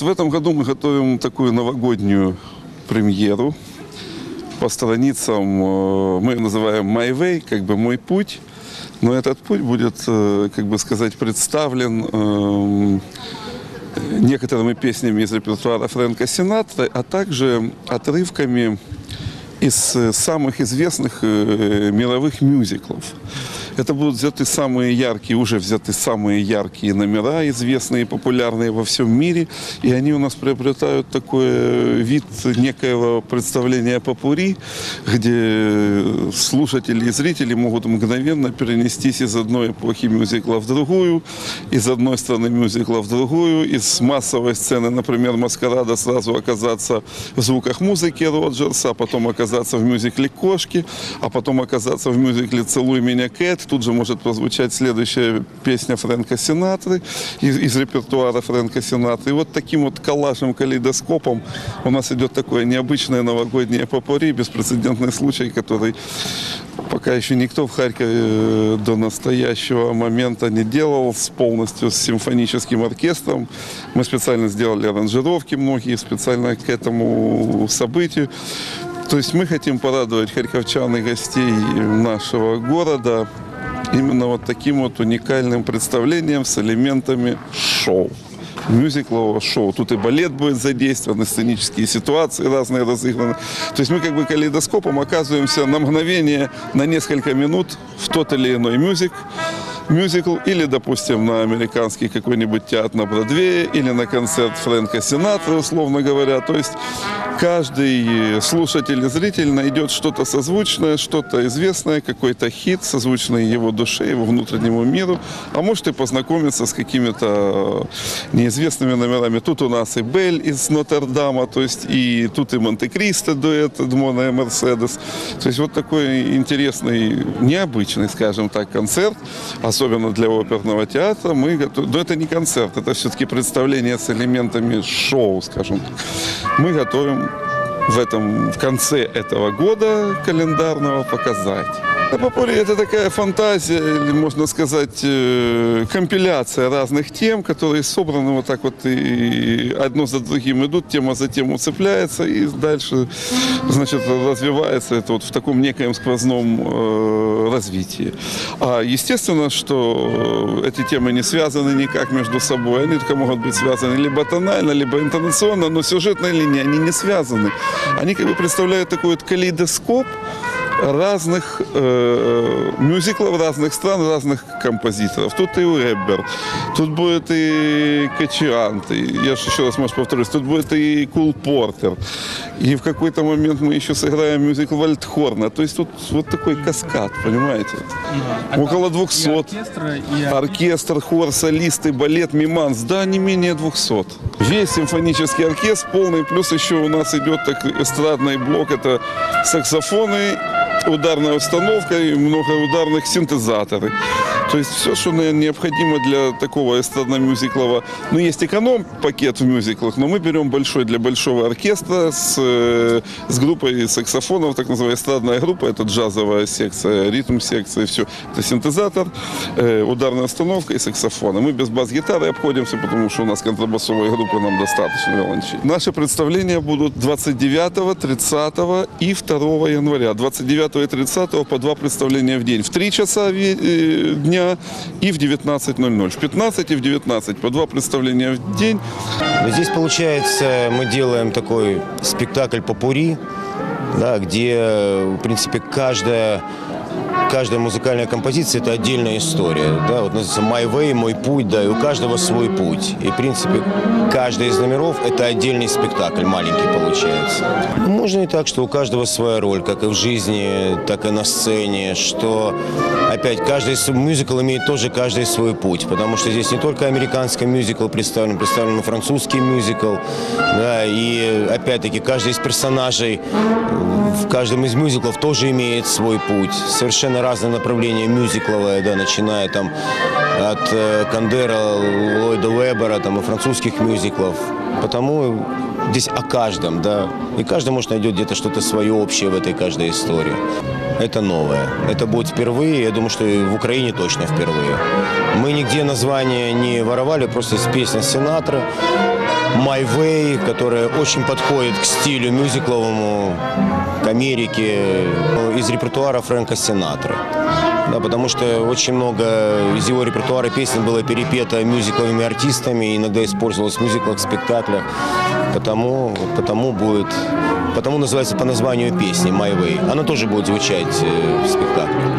В этом году мы готовим такую новогоднюю премьеру по страницам, э, мы называем My Way, как бы мой путь, но этот путь будет, э, как бы сказать, представлен эм, некоторыми песнями из репертуара Фрэнка Синатра, а также отрывками из э, самых известных мировых мюзиклов. Это будут взяты самые яркие, уже взяты самые яркие номера, известные популярные во всем мире, и они у нас приобретают такой э, вид некоего представления попури, где слушатели и зрители могут мгновенно перенестись из одной эпохи мюзикла в другую, из одной страны мюзикла в другую, из массовой сцены, например, маскарада, сразу оказаться в звуках музыки Роджерса, а потом оказаться в мюзикле «Кошки», а потом оказаться в мюзикле «Целуй меня, Кэт», тут же может прозвучать следующая песня Фрэнка Синатры из, из репертуара Фрэнка Синатры. И вот таким вот коллажем, калейдоскопом у нас идет такое необычное новогоднее попури, беспрецедентный случай, который пока еще никто в Харькове э, до настоящего момента не делал с полностью с симфоническим оркестром. Мы специально сделали аранжировки многие специально к этому событию. То есть мы хотим порадовать харьковчан и гостей нашего города именно вот таким вот уникальным представлением с элементами шоу мюзиклового шоу. Тут и балет будет задействован, и сценические ситуации разные разыграны. То есть мы как бы калейдоскопом оказываемся на мгновение, на несколько минут в тот или иной мюзик, мюзикл, или, допустим, на американский какой-нибудь театр на Бродвее, или на концерт Фрэнка Синатра, условно говоря. То есть каждый слушатель и зритель найдет что-то созвучное, что-то известное, какой-то хит, созвучный его душе, его внутреннему миру, а может и познакомиться с какими-то неизвестными номерами. Тут у нас и Бель из Нотр-Дама, то есть и тут и Монте-Кристо дуэт Эдмона и Мерседес. То есть вот такой интересный, необычный, скажем так, концерт, особенно для оперного театра. Мы готовы... Но это не концерт, это все-таки представление с элементами шоу, скажем так. Мы готовим в этом в конце этого года календарного показать. Попури это такая фантазия, или можно сказать, компиляция разных тем, которые собраны вот так вот и одно за другим идут, тема за тему цепляется и дальше, значит, развивается это вот в таком некоем сквозном развитии. А естественно, что эти темы не связаны никак между собой, они только могут быть связаны либо тонально, либо интонационно, но сюжетной линии они не связаны. Они как бы представляют такой вот калейдоскоп, разных э, мюзиклов разных стран, разных композиторов. Тут и Уэббер, тут будет и Качиант, и, я же еще раз, может, повторюсь, тут будет и Кул Портер. И в какой-то момент мы еще сыграем мюзикл Вальдхорна. То есть тут вот такой каскад, понимаете? Да. Около 200. И оркестра, и Оркестр, хор, солисты, балет, миманс, да, не менее 200. Весь симфонический оркестр полный, плюс еще у нас идет так эстрадный блок, это саксофоны, ударная установка и многоударных синтезаторы. То есть все, что наверное, необходимо для такого эстрадно-мюзиклового. Ну, есть эконом-пакет в мюзиклах, но мы берем большой для большого оркестра с, э, с группой саксофонов, так называемая эстрадная группа, это джазовая секция, ритм-секция, все. Это синтезатор, э, ударная установка и саксофоны. Мы без бас-гитары обходимся, потому что у нас контрабасовой группы нам достаточно виолончей. Наши представления будут 29, 30 и 2 января. 29 и 30 по два представления в день. В 3 часа э, дня и в 19.00. В 15 и в 19 по два представления в день. Здесь, получается, мы делаем такой спектакль попури, да, где, в принципе, каждая, каждая музыкальная композиция – это отдельная история. Да, вот называется «My Way», «Мой путь», да, и у каждого свой путь. И, в принципе, каждый из номеров – это отдельный спектакль, маленький получается. Ну, Можно и так, что у каждого своя роль, как и в жизни, так и на сцене, что, опять, каждый мюзикл имеет тоже каждый свой путь, потому что здесь не только американский мюзикл представлен, представлен и французский мюзикл, да, и, опять-таки, каждый из персонажей в каждом из мюзиклов тоже имеет свой путь. Совершенно разные направления мюзикловые, да, начиная там от э, Кандера, Ллойда Вебера, там, и французских мюзиклов. Потому здесь о каждом, да. И каждый, может, найдет где-то что-то свое общее в этой каждой истории. Это новое. Это будет впервые, я думаю, что и в Украине точно впервые. Мы нигде название не воровали, просто есть песня Синатра. My Way, которая очень подходит к стилю мюзикловому, к Америке, ну, из репертуара Фрэнка Синатры. Да, потому что очень много из его репертуара песен было перепето мюзикловыми артистами, иногда использовалось в мюзиклах, спектаклях. Потому, потому будет, потому называется по названию песни «My Way». Она тоже будет звучать э, в спектакле.